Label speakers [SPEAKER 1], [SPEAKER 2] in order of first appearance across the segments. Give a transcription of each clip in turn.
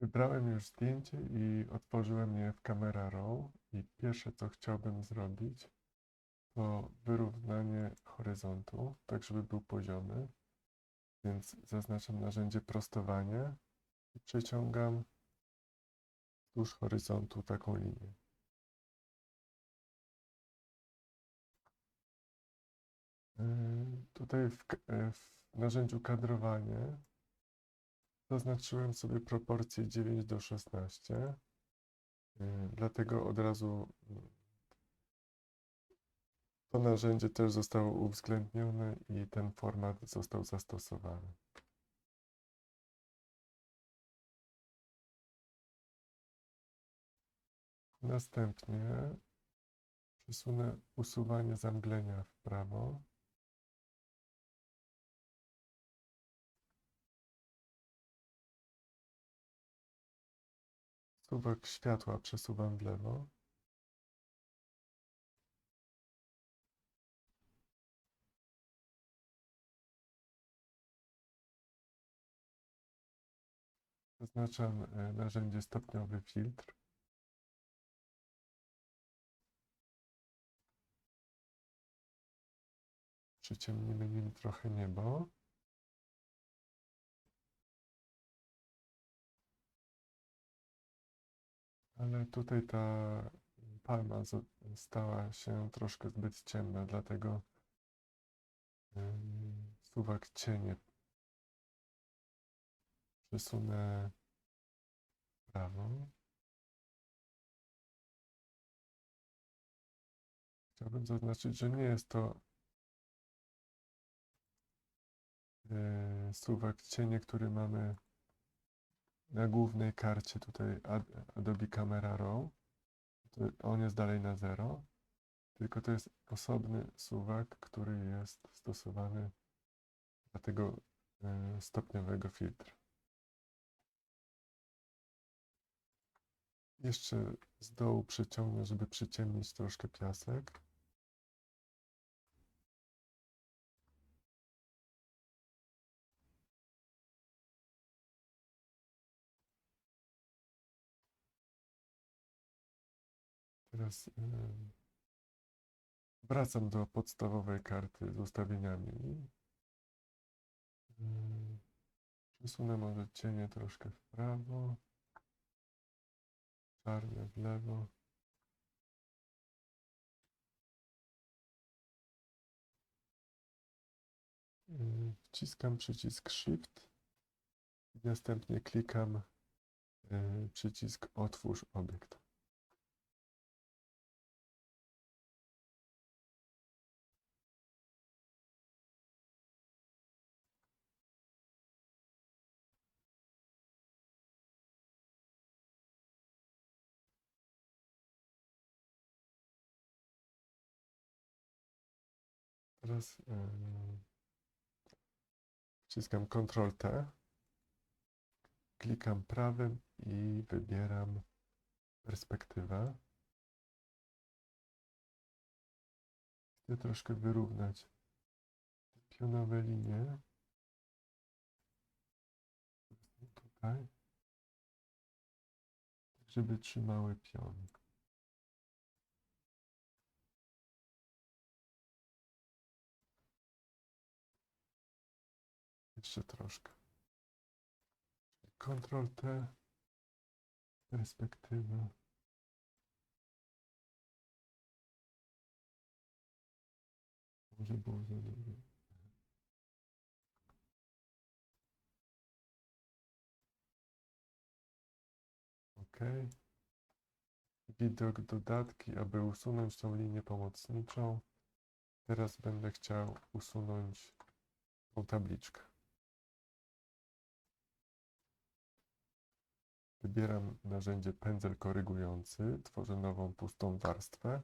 [SPEAKER 1] Wybrałem już zdjęcie i otworzyłem je w Camera Raw i pierwsze co chciałbym zrobić to wyrównanie horyzontu, tak żeby był poziomy. Więc zaznaczam narzędzie prostowanie i przeciągam wzdłuż horyzontu taką linię. Yy, Tutaj w, e, w narzędziu kadrowanie zaznaczyłem sobie proporcje 9 do 16. Yy, Dlatego od razu mm, to narzędzie też zostało uwzględnione i ten format został zastosowany. Następnie przesunę usuwanie zamglenia w prawo. Suwak światła przesuwam w lewo. Zaznaczam e, narzędzie stopniowy filtr. Przyciemnimy nim trochę niebo. Ale tutaj ta palma stała się troszkę zbyt ciemna, dlatego suwak cienie przesunę w prawo. Chciałbym zaznaczyć, że nie jest to yy, suwak cienie, który mamy na głównej karcie tutaj Ad- Adobe Camera Raw. On jest dalej na zero, tylko to jest osobny suwak, który jest stosowany dla tego yy, stopniowego filtra. Jeszcze z dołu przeciągnę, żeby przyciemnić troszkę piasek. Teraz ym, wracam do podstawowej karty z ustawieniami. Ym, Przesunę może cienie troszkę w prawo, czarne w lewo. Ym, Wciskam przycisk Shift i następnie klikam przycisk Otwórz obiekt. Teraz ym, wciskam Ctrl T, klikam prawym i wybieram perspektywę. Chcę troszkę wyrównać te pionowe linie. Tutaj. Żeby trzymały pion. Jeszcze troszkę. Ctrl T, perspektywa. Może było za. OK. Widok dodatki, aby usunąć tą linię pomocniczą. Teraz będę chciał usunąć tą tabliczkę. Wybieram narzędzie pędzel korygujący, tworzę nową pustą warstwę.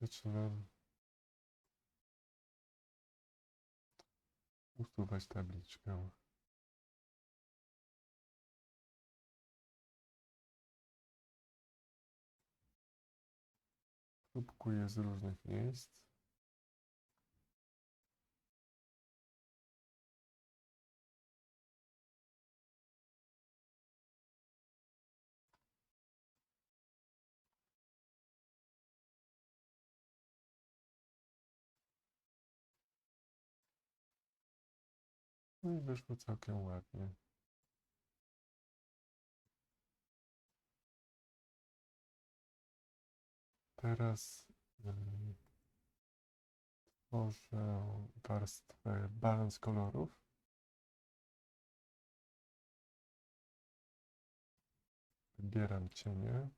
[SPEAKER 1] Zaczynam usuwać tabliczkę. Próbkuję z różnych miejsc. No i wyszło całkiem ładnie. Teraz tworzę warstwę balans kolorów. Wybieram cienie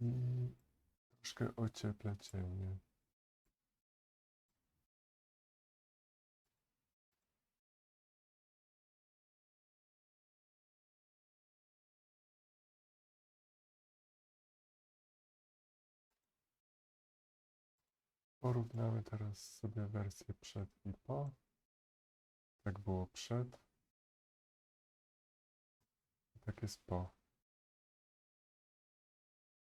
[SPEAKER 1] i troszkę ocieplę cienie. Porównamy teraz sobie wersję przed i po. Tak było przed. i Tak jest po.